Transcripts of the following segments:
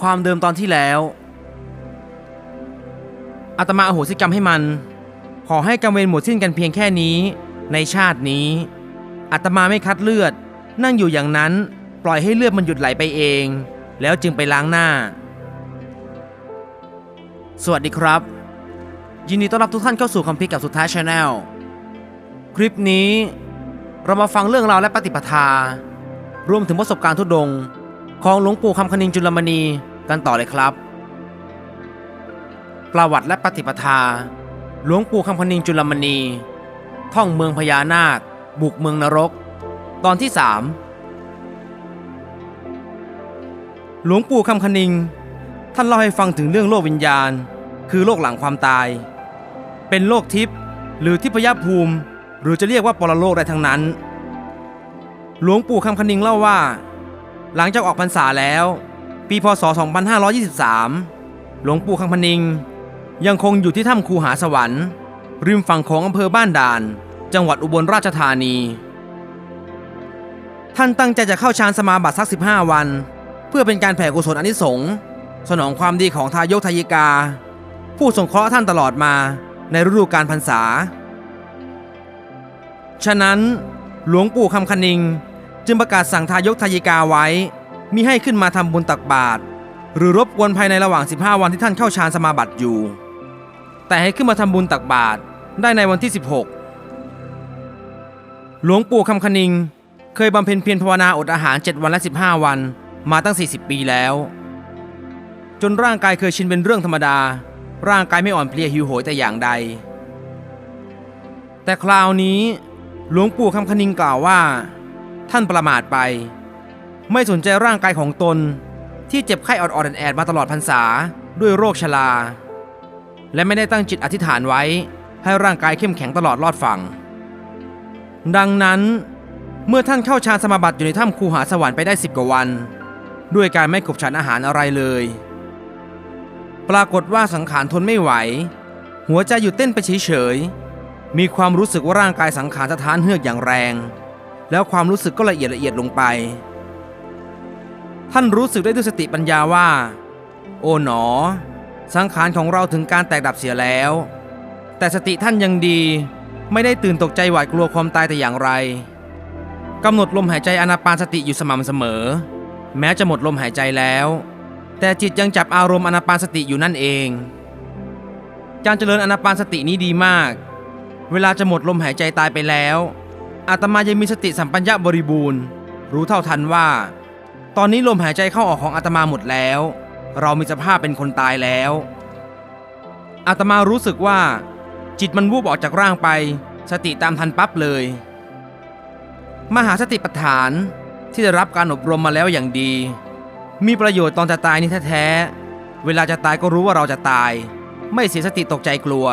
ความเดิมตอนที่แล้วอาตมาอโหสิกรรมให้มัน ขอให้กรรมเวรหมดสิ้นกันเพียงแค่นี้ ในชาตินี้อาตมาไม่คัดเลือด นั่งอยู่อย่างนั้นปล่อยให้เลือดมันหยุดไหลไปเอง แล้วจึงไปล้างหน้า สวัสดีครับ ยินดีต้อนรับทุกท่านเข้าสู่คำพิกับสุดท้ายชาแนลคลิปนี้เรามาฟังเรื่องราวและปฏิปทา รวมถึงประสบการณ์ทุดง ของหลวงปู่คำคณิงจุลมณีกันต่อเลยครับ ประวัติและปฏิปทา หลวงปู่คำคณิงจุลมณี ท่องเมืองพญานาค บุกเมืองนรก ตอนที่สามหลวงปู่คำคณิง ท่านเล่าให้ฟังถึงเรื่องโลกวิญญาณ คือโลกหลังความตาย เป็นโลกทิพย์หรือทิพยภูมิ หรือจะเรียกว่าปรโลกได้ทั้งนั้น หลวงปู่คำคณิงเล่าว่า หลังจากออกพรรษาแล้ว ปีพศ 2523 หลวงปู่คำพนิง ยังคงอยู่ที่ถ้ำคูหาสวรรค์ ริมฝั่งของอำเภอบ้านด่าน จังหวัดอุบลราชธานี ท่านตั้งใจจะเข้าฌานสมาบัติสัก 15 วัน เพื่อเป็นการแผ่กุศลอนิสงส์สนองความดีของทายกทายิกา ผู้สงเคราะห์ท่านตลอดมาในฤดูกาลพรรษา ฉะนั้นหลวงปู่คำคณิง จึงประกาศสั่งทายกทายิกาไว้ มิให้ขึ้นมาทำบุญตักบาตรหรือรบกวนภายในระหว่าง 15 วันที่ท่านเข้าฌานสมาบัติอยู่ แต่ให้ขึ้นมาทำบุญตักบาตรได้ในวันที่ 16 หลวงปู่คำคณิง เคยบำเพ็ญเพียรภาวนาอดอาหาร 7 วันและ 15 วันมาตั้ง 40 ปีแล้ว จนร่างกายเคยชินเป็นเรื่องธรรมดา ร่างกายไม่อ่อนเพลียหิวโหยแต่อย่างใด แต่คราวนี้ หลวงปู่คำคณิงกล่าวว่า ท่านประมาทไป ไม่สนใจร่างกายของตน ที่เจ็บไข้ออดๆแอดๆมาตลอดพรรษาด้วยโรคชราและไม่ได้ตั้งจิตอธิษฐานไว้ให้ร่างกายเข้มแข็งตลอดรอดฝั่งดังนั้น เมื่อท่านเข้าฌานสมาบัติอยู่ในถ้ำคูหาสวรรค์ไปได้สิบกว่าวัน ด้วยการไม่ขบฉันอาหารอะไรเลย ปรากฏว่าสังขารทนไม่ไหว หัวใจหยุดเต้นไปเฉยๆมีความรู้สึกว่าร่างกายสังขารสะท้านเฮือกอย่างแรง แล้วความรู้สึกก็ละเอียดละเอียดลงไป ท่านรู้สึกได้ด้วยสติปัญญาว่า โอ๋หนอ สังขารของเราถึงการแตกดับเสียแล้ว แต่สติท่านยังดี ไม่ได้ตื่นตกใจหวาดกลัวความตายแต่อย่างไรกำหนดลมหายใจอนาปานสติอยู่สม่ำเสมอ แม้จะหมดลมหายใจแล้ว แต่จิตยังจับอารมณ์อนาปานสติอยู่นั่นเอง การเจริญอนาปานสตินี้ดีมาก เวลาจะหมดลมหายใจตายไปแล้ว อาตมายังมีสติสัมปัญญะบริบูรณ์ รู้เท่าทันว่า ตอนนี้ลมหายใจเข้าออกของอาตมาหมดแล้ว เรามีสภาพเป็นคนตายแล้วอาตมารู้สึกว่า จิตมันวูบออกจากร่างไป สติตามทันปั๊บเลย มหาสติปัฏฐานที่ได้รับการอบรมมาแล้วอย่างดี มีประโยชน์ตอนจะตายนี่แท้ๆ เวลาจะตายก็รู้ว่าเราจะตาย ไม่เสียสติตกใจกลัว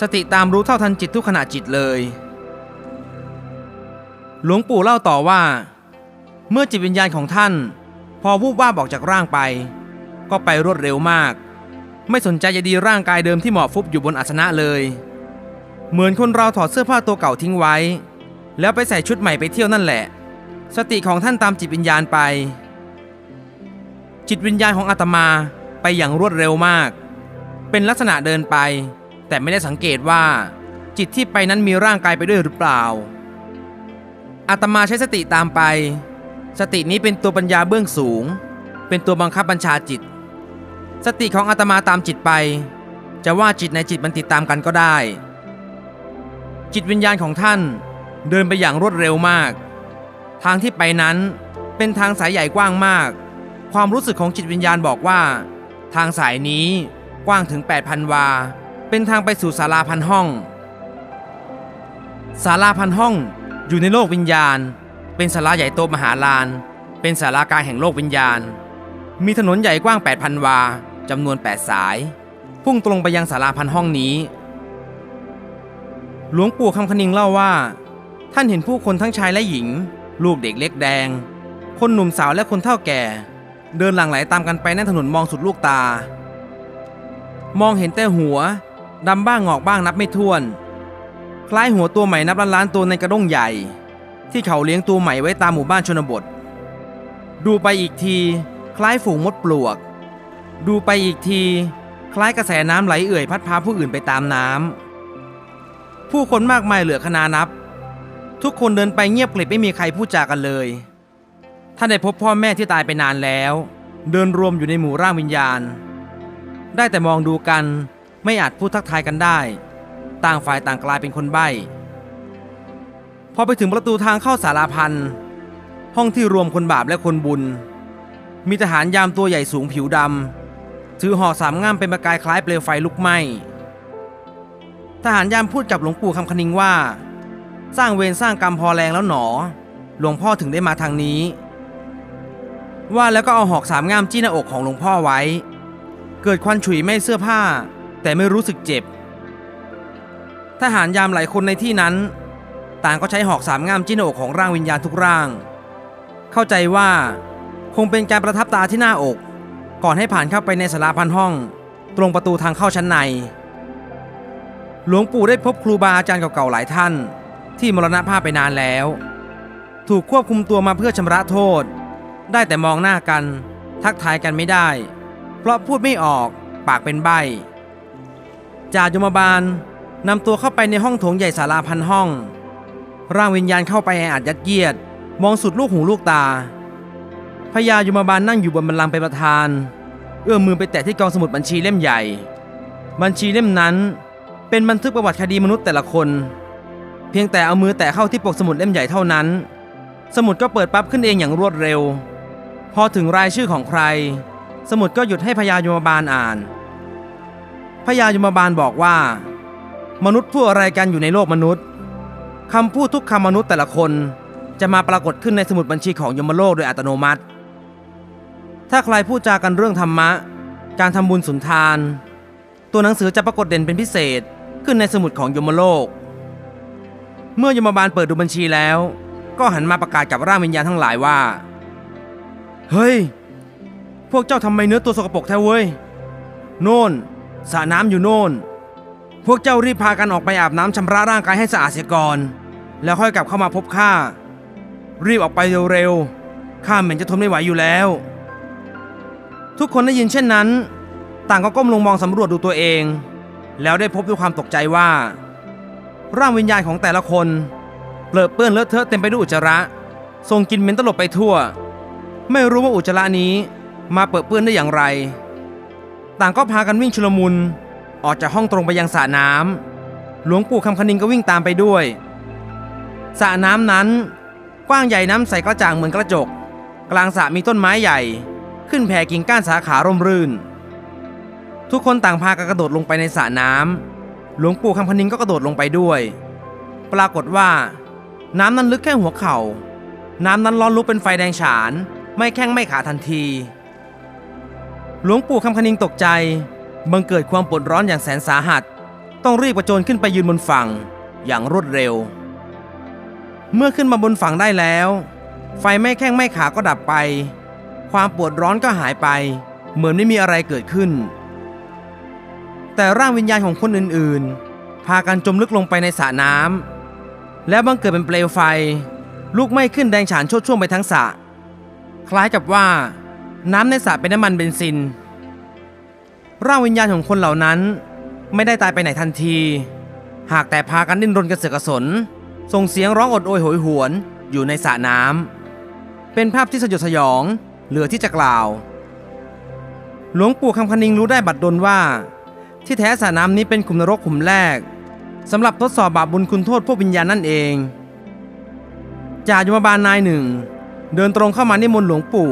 สติตามรู้เท่าทันจิตทุกขณะจิตเลย หลวงปู่เล่าต่อว่า เมื่อจิตวิญญาณของท่าน พอวูบว่าบอกจากร่างไป ก็ไปรวดเร็วมาก ไม่สนใจจะดีร่างกายเดิมที่หมอบฟุบอยู่บนอาสนะเลย เหมือนคนเราถอดเสื้อผ้าตัวเก่าทิ้งไว้ แล้วไปใส่ชุดใหม่ไปเที่ยวนั่นแหละ สติของท่านตามจิตวิญญาณไป จิตวิญญาณของอาตมาไปอย่างรวดเร็วมาก เป็นลักษณะเดินไป แต่ไม่ได้สังเกตว่า จิตที่ไปนั้นมีร่างกายไปด้วยหรือเปล่า อาตมาใช้สติตามไป สตินี้เป็นตัวปัญญาเบื้องสูง เป็นตัวบังคับบัญชาจิต สติของอาตมาตามจิตไป จะว่าจิตในจิตมันติดตามกันก็ได้ จิตวิญญาณของท่านเดินไปอย่างรวดเร็วมาก ทางที่ไปนั้นเป็นทางสายใหญ่กว้างมาก ความรู้สึกของจิตวิญญาณบอกว่า ทางสายนี้กว้างถึง 8,000 วา เป็นทางไปสู่ศาลาพันห้องศาลาพันห้อง อยู่ในโลกวิญญาณ เป็นศาลาใหญ่โตมหาลาน เป็นศาลากลางแห่งโลกวิญญาณ มีถนนใหญ่กว้าง 8,000 วาจำนวน 8 สาย พุ่งตรงไปยังศาลาพันห้องนี้ หลวงปู่คำคณิงเล่าว่า ท่านเห็นผู้คนทั้งชายและหญิง ลูกเด็กเล็กแดง คนหนุ่มสาวและคนเฒ่าแก่ เดินหลั่งไหลตามกันไปในถนนมองสุดลูกตา มองเห็นแต่หัวดำบ้างงอกบ้างนับไม่ถ้วน คล้ายหัวตัวใหม่นับล้านล้านๆตัวในกระด้งใหญ่ ที่เขาเลี้ยงตัวใหม่ไว้ตามหมู่บ้านชนบท ดูไปอีกที คล้ายฝูงมดปลวก ดูไปอีกที คล้ายกระแสน้ำไหลเอื่อยพัดพาผู้อื่นไปตามน้ำผู้คนมากมายเหลือขนานับ ทุกคนเดินไปเงียบกริบไม่มีใครพูดจากันเลยท่านได้พบพ่อแม่ที่ตายไปนานแล้ว เดินรวมอยู่ในหมู่ร่างวิญญาณ ได้แต่มองดูกันไม่อาจพูดทักทายกันได้ ต่างฝ่ายต่างกลายเป็นคนใบ้พอไปถึงประตูทางเข้าสาราพันธ์ห้องที่รวมคนบาปและคนบุญ มีทหารยามตัวใหญ่สูงผิวดำถือหอกสามง่ามเป็นประกายคล้ายเปลวไฟลุกไหม้ทหารยามพูดกับหลวงปู่คำคณิงว่า สร้างเวรสร้างกรรมพอแรงแล้วหนอ หลวงพ่อถึงได้มาทางนี้ ว่าแล้วก็เอาหอกสามง่ามจี้หน้าอกของหลวงพ่อไว้ เกิดควันฉุยไม่เสื้อผ้า แต่ไม่รู้สึกเจ็บ ทหารยามหลายคนในที่นั้น ต่างก็ใช้หอกสามง่ามจี้นอกของร่างวิญญาณทุกร่าง เข้าใจว่าคงเป็นการประทับตาที่หน้าอก ก่อนให้ผ่านเข้าไปในสาราพันห้อง ตรงประตูทางเข้าชั้นใน หลวงปู่ได้พบครูบาอาจารย์เก่าๆหลายท่าน ที่มรณภาพไปนานแล้ว ถูกควบคุมตัวมาเพื่อชำระโทษ ได้แต่มองหน้ากัน ทักทายกันไม่ได้ เพราะพูดไม่ออกปากเป็นใบจ่ายมบาล นำตัวเข้าไปในห้องโถงใหญ่ศาลาพันห้อง ร่างวิญญาณเข้าไปแออัดยัดเยียด มองสุดลูกหูลูกตาพญายมบาลนั่งอยู่บนบัลลังเป็นประธาน เอื้อมมือไปแตะที่กองสมุดบัญชีเล่มใหญ่ บัญชีเล่มนั้น เป็นบันทึกประวัติคดีมนุษย์แต่ละคน เพียงแต่เอามือแตะเข้าที่ปกสมุดเล่มใหญ่เท่านั้น สมุดก็เปิดปั๊บขึ้นเองอย่างรวดเร็ว พอถึงรายชื่อของใคร สมุดก็หยุดให้พญายมบาลอ่านพญายมบาลบอกว่า มนุษย์พูดอะไรกันอยู่ในโลกมนุษย์คำพูดทุกคำมนุษย์แต่ละคน จะมาปรากฏขึ้นในสมุดบัญชีของยมโลกโดยอัตโนมัติ ถ้าใครพูดจากันเรื่องธรรมะ การทำบุญสุนทาน ตัวหนังสือจะปรากฏเด่นเป็นพิเศษขึ้นในสมุดของยมโลก เมื่อยมบาลเปิดดูบัญชีแล้ว ก็หันมาประกาศกับร่างวิญญาณทั้งหลายว่า เฮ้ย พวกเจ้าทำไมเนื้อตัวสกปรกแท้เว้ย โน่นสระน้ำอยู่โน่น พวกเจ้ารีบพากันออกไปอาบน้ำชำระร่างกายให้สะอาดเสียก่อน แล้วค่อยกลับเข้ามาพบข้า รีบออกไปเร็วๆ ข้าเหม็นจะทนไม่ไหวอยู่แล้ว ทุกคนได้ยินเช่นนั้น ต่างก็ก้มลงมองสำรวจดูตัวเอง แล้วได้พบด้วยความตกใจว่า ร่างวิญญาณของแต่ละคนเปลือเปื้อนเลอะเทอะเต็มไปด้วยอุจจาระทรงกินเหม็นตลบไปทั่ว ไม่รู้ว่าอุจจาระนี้มาเปื้อเปื้อนได้อย่างไร ต่างก็พากันวิ่งชุลมุน ออกจากห้องตรงไปยังสระน้ำหลวงปู่คำคณิงก็วิ่งตามไปด้วยสระน้ำนั้น กว้างใหญ่น้ำใสกระจ่างเหมือนกระจก กลางสระมีต้นไม้ใหญ่ ขึ้นแผ่กิ่งก้านสาขาร่มรื่น ทุกคนต่างพากันกระโดดลงไปในสระน้ำหลวงปู่คำคณิงก็กระโดดลงไปด้วย ปรากฏว่า น้ำนั้นลึกแค่หัวเข่า น้ำนั้นร้อนลุกเป็นไฟแดงฉาน ไม่แข้งไม่ขาทันที หลวงปู่คำคณิงตกใจ บังเกิดความปวดร้อนอย่างแสนสาหัส ต้องรีบกระโจนขึ้นไปยืนบนฝั่งอย่างรวดเร็ว เมื่อขึ้นมาบนฝั่งได้แล้ว ไฟไม่แข้งไม่ขาก็ดับไป ความปวดร้อนก็หายไป เหมือนไม่มีอะไรเกิดขึ้น แต่ร่างวิญญาณของคนอื่นๆ พากันจมลึกลงไปในสระน้ำและบังเกิดเป็นเปลวไฟ ลุกไหม้ขึ้นแดงฉานโชดช่วงไปทั้งสระคล้ายกับว่า น้ำในสระเป็นน้ำมันเบนซิน ร่างวิญญาณของคนเหล่านั้น ไม่ได้ตายไปไหนทันที หากแต่พากันดิ้นรนกระเสือกกระสน ส่งเสียงร้องอดโอยโหยหวนอยู่ในสระน้ำเป็นภาพที่สยดสยองเหลือที่จะกล่าว หลวงปู่คำคณิงรู้ได้บัดดลว่า ที่แท้สระน้ำนี้เป็นขุมนรกขุมแรกสำหรับทดสอบบาปบุญคุณโทษพวกวิญญาณนั่นเองจ่ายมบาลนายหนึ่ง เดินตรงเข้ามานิมนต์หลวงปู่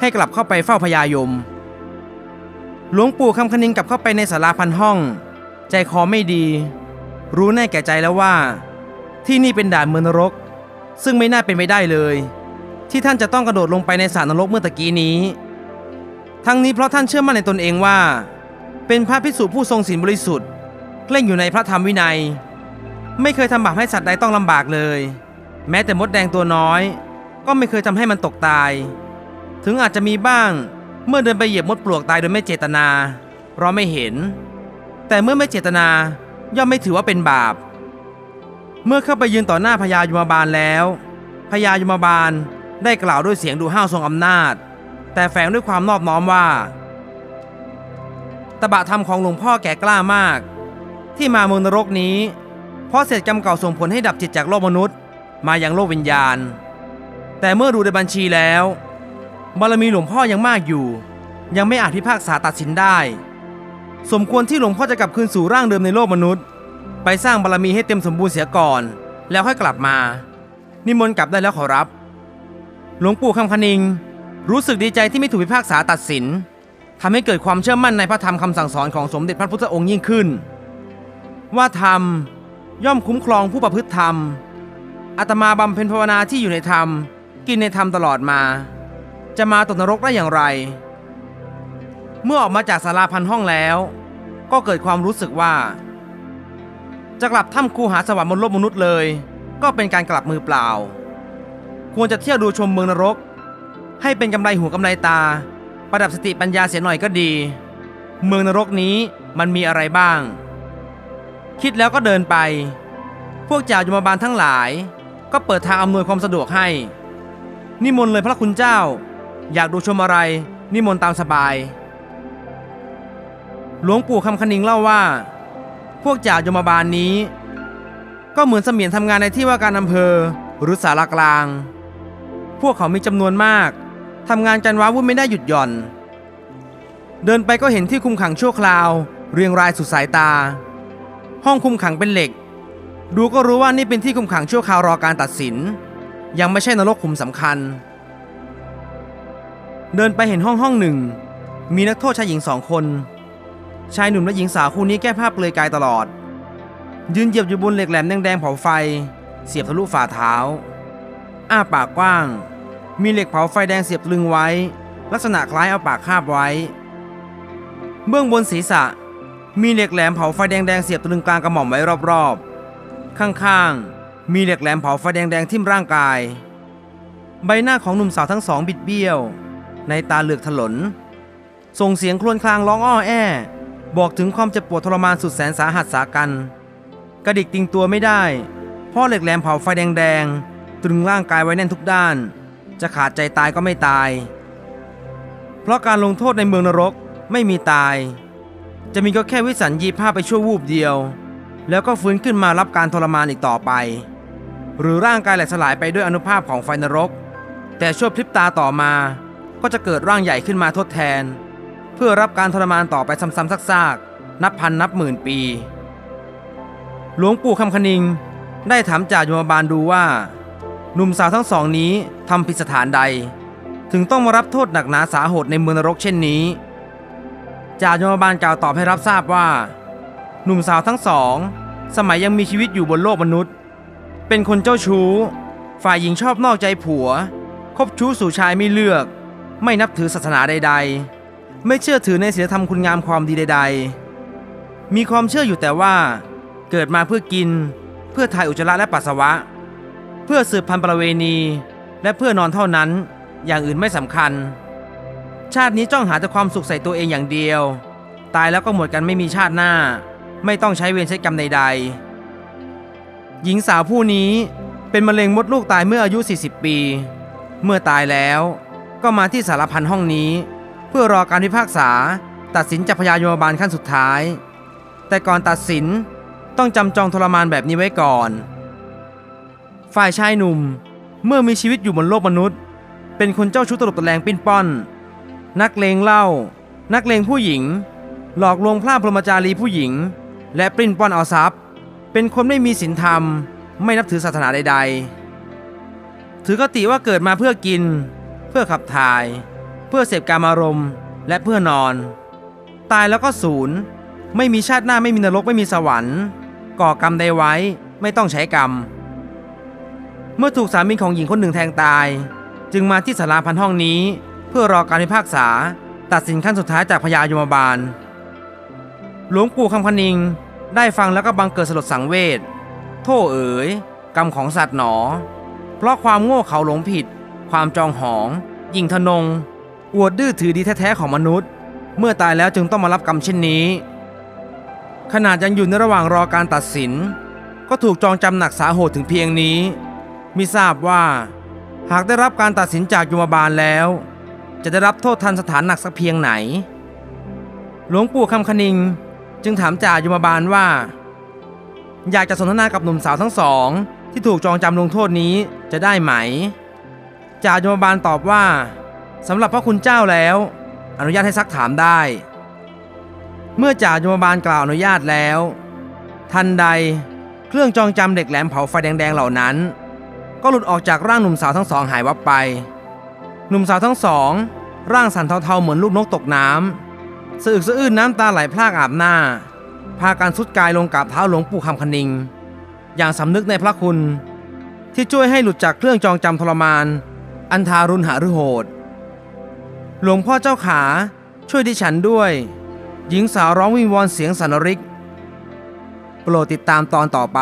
ให้กลับเข้าไปเฝ้าพญายม หลวงปู่คำคณิงกลับเข้าไปในศาลาพันห้อง ใจคอไม่ดี รู้แน่แก่ใจแล้วว่า ที่นี่เป็นด่านเมืองนรก ซึ่งไม่น่าเป็นไปได้เลย ที่ท่านจะต้องกระโดดลงไปในสระนรกเมื่อตะกี้นี้ ทั้งนี้เพราะท่านเชื่อมั่นในตนเองว่า เป็นพระภิกษุผู้ทรงศีลบริสุทธิ์เล่งอยู่ในพระธรรมวินัย ไม่เคยทำบาปให้สัตว์ใดต้องลำบากเลย แม้แต่มดแดงตัวน้อย ก็ไม่เคยทำให้มันตกตาย ถึงอาจจะมีบ้าง เมื่อเดินไปเหยียบมดปลวกตายโดยไม่เจตนา เราไม่เห็น แต่เมื่อไม่เจตนาย่อมไม่ถือว่าเป็นบาป เมื่อเข้าไปยืนต่อหน้าพญายมบาลแล้วพญายมบาลได้กล่าวด้วยเสียงดูห้าวทรงอำนาจ แต่แฝงด้วยความนอบน้อมว่า ตบะธรรมของหลวงพ่อแก่กล้ามาก ที่มาเมืองนรกนี้ เพราะเศษกรรมเก่าส่งผลให้ดับจิตจากโลกมนุษย์ มาอยังโลกวิญญาณ แต่เมื่อดูในบัญชีแล้ว บารมีหลวงพ่อยังมากอยู่ ยังไม่อาจพิพากษาตัดสินได้ สมควรที่หลวงพ่อจะกลับคืนสู่ร่างเดิมในโลกมนุษย์ ไปสร้างบารมีให้เต็มสมบูรณ์เสียก่อน แล้วค่อยกลับมา นิมนต์กลับได้แล้วขอรับ หลวงปู่คำคณิง รู้สึกดีใจที่ไม่ถูกพิพากษาตัดสินทำให้เกิดความเชื่อมั่นในพระธรรมคำสั่งสอนของสมเด็จพระพุทธองค์ยิ่งขึ้น ว่าธรรมย่อมคุ้มครองผู้ประพฤติธรรมอาตมาบำเพ็ญภาวนาที่อยู่ในธรรม กินในธรรมตลอดมา จะมาตกนรกได้อย่างไร เมื่อออกมาจากศาลาพันห้องแล้ว ก็เกิดความรู้สึกว่า จะกลับถ้ำคูหาสวรรค์บนโลกมนุษย์เลย ก็เป็นการกลับมือเปล่า ควรจะเที่ยวดูชมเมืองนรก ให้เป็นกำไรหูกำไรตา ประดับสติปัญญาเสียหน่อยก็ดี เมืองนรกนี้มันมีอะไรบ้าง คิดแล้วก็เดินไป พวกจ่ายมบาลทั้งหลาย ก็เปิดทางอำนวยความสะดวกให้นิมนต์เลยพระคุณเจ้า อยากดูชมอะไร นิมนต์ตามสบาย หลวงปู่คำคณิงเล่าว่า พวกจ่ายมบาลนี้ ก็เหมือนเสมียนทำงานในที่ว่าการอำเภอหรือสารกลาง พวกเขามีจำนวนมากทำงานกันว้าวุ่นไม่ได้หยุดหย่อน เดินไปก็เห็นที่คุมขังชั่วคราว เรียงรายสุดสายตา ห้องคุมขังเป็นเหล็ก ดูก็รู้ว่านี่เป็นที่คุมขังชั่วคราวรอการตัดสิน ยังไม่ใช่นรกขุมสำคัญ เดินไปเห็นห้องห้องหนึ่ง มีนักโทษชายหญิงสองคน ชายหนุ่มและหญิงสาวคู่นี้แก้ผ้าเปลือยกายตลอด ยืนเหยียบอยู่บนเหล็กแหลมแดงๆเผาไฟ เสียบทะลุฝ่าเท้า อ้าปากกว้าง มีเหล็กเผาไฟแดงเสียบตึงไว้ ลักษณะคล้ายเอาปากคาบไว้ เบื้องบนศีรษะ มีเหล็กแหลมเผาไฟแดงๆเสียบตรึงกลางกระหม่อมไว้รอบๆ ข้างๆ มีเหล็กแหลมเผาไฟแดงๆทิ่มร่างกาย ใบหน้าของหนุ่มสาวทั้งสองบิดเบี้ยว ในตาเหลือกถลน ส่งเสียงครวญครางร้องอ้อแอ บอกถึงความเจ็บปวดทรมานสุดแสนสาหัสสากัน กระดิกติงตัวไม่ได้พราะเหล็กแหลมเผาไฟแดงๆ ตรึงร่างกายไว้แน่นทุกด้าน จะขาดใจตายก็ไม่ตาย เพราะการลงโทษในเมืองนรกไม่มีตาย จะมีก็แค่วิสัญญีภาพไปชั่ววูบเดียว แล้วก็ฟื้นขึ้นมารับการทรมานอีกต่อไป หรือร่างกายแหลกสลายไปด้วยอนุภาพของไฟนรก แต่ชั่วพริบตาต่อมา ก็จะเกิดร่างใหญ่ขึ้นมาทดแทน เพื่อรับการทรมานต่อไปซ้ำๆซากๆ นับพันนับหมื่นปี หลวงปู่คำคณิงได้ถามจ่าโยมบาลดูว่า หนุ่มสาวทั้งสองนี้ทำผิดสถานใด ถึงต้องมารับโทษหนักหนาสาโหดในเมืองนรกเช่นนี้จ่าโยมบาลกล่าวตอบให้รับทราบว่า หนุ่มสาวทั้งสอง สมัยยังมีชีวิตอยู่บนโลกมนุษย์ เป็นคนเจ้าชู้ ฝ่ายหญิงชอบนอกใจผัว คบชู้สู่ชายไม่เลือก ไม่นับถือศาสนาใด ๆ ไม่เชื่อถือในศีลธรรมคุณงามความดีใด ๆ มีความเชื่ออยู่แต่ว่า เกิดมาเพื่อกิน เพื่อถ่ายอุจจาระและปัสสาวะ เพื่อสืบพันธุ์ประเวณี และเพื่อนอนเท่านั้น อย่างอื่นไม่สำคัญ ชาตินี้จ้องหาแต่ความสุขใส่ตัวเองอย่างเดียว ตายแล้วก็หมดกันไม่มีชาติหน้า ไม่ต้องใช้เวรใช้กรรมใด ๆ หญิงสาวผู้นี้เป็นมะเร็งมดลูกตายเมื่ออายุ 40 ปี เมื่อตายแล้ว ก็มาที่สารพันห้องนี้ เพื่อรอการพิพากษา ตัดสินจากพยาโยมบาลขั้นสุดท้าย แต่ก่อนตัดสินต้องจำจองทรมานแบบนี้ไว้ก่อน ฝ่ายชายหนุ่มเมื่อมีชีวิตอยู่บนโลกมนุษย์ เป็นคนเจ้าชู้ตลบตะแลงปิ้นป้อน นักเลงเหล้านักเลงผู้หญิง หลอกลวงพระพรหมจารีผู้หญิง และปลิ้นป้อนเอาทรัพย์ เป็นคนไม่มีศีลธรรม ไม่นับถือศาสนาใด ๆ ถือกติว่าเกิดมาเพื่อกิน พื่อขับถ่าย เพื่อเสพการอารมณ์ และเพื่อนอน ตายแล้วก็ศูนย์ ไม่มีชาติหน้าไม่มีนรกไม่มีสวรรค์ ก่อกรรมใดไว้ไม่ต้องใช้กรรม เมื่อถูกสามีของหญิงคนหนึ่งแทงตาย จึงมาที่ศาลาพันห้องนี้ เพื่อรอการพิพากษา ตัดสินขั้นสุดท้ายจากพญายมบาล หลวงปู่คำคณิงได้ฟังแล้วก็บังเกิดสลดสังเวชโท่เอ๋ยกรรมของสัตว์หนอ เพราะความโง่เขาหลงผิด ความจองหอง ยิ่งทนง อวดดื้อถือดีแท้ๆของมนุษย์ เมื่อตายแล้วจึงต้องมารับกรรมเช่นนี้ ขนาดยังอยู่ในระหว่างรอการตัดสิน ก็ถูกจองจำหนักสาโหดถึงเพียงนี้ มิทราบว่า หากได้รับการตัดสินจากยมบาลแล้ว จะได้รับโทษทันสถานหนักสักเพียงไหน หลวงปู่คำคณิงจึงถามจ่ายมบาลว่า อยากจะสนทนากับหนุ่มสาวทั้งสอง ที่ถูกจองจำลงโทษนี้จะได้ไหม จ่าโยมบาลตอบว่าสำหรับพระคุณเจ้าแล้ว อนุญาตให้ซักถามได้ เมื่อจ่าโยมบาลกล่าวอนุญาตแล้ว ทันใดเครื่องจองจำเด็กแหลมเผาไฟแดงๆเหล่านั้น ก็หลุดออกจากร่างหนุ่มสาวทั้งสองหายวับไป หนุ่มสาวทั้งสอง ร่างสั่นเทาๆเหมือนลูกนกตกน้ำสะอึกสะอื้นน้ำตาไหลพรากอาบหน้า พากันสุดกายลงกราบเท้าหลวงปู่คำคณิง อย่างสำนึกในพระคุณ ที่ช่วยให้หลุดจากเครื่องจองจำทรมาน อันทารุณหฤโหด หลวงพ่อเจ้าขาช่วยดิฉันด้วย หญิงสาวร้องวิงวอนเสียงสันนริก โปรดติดตามตอนต่อไป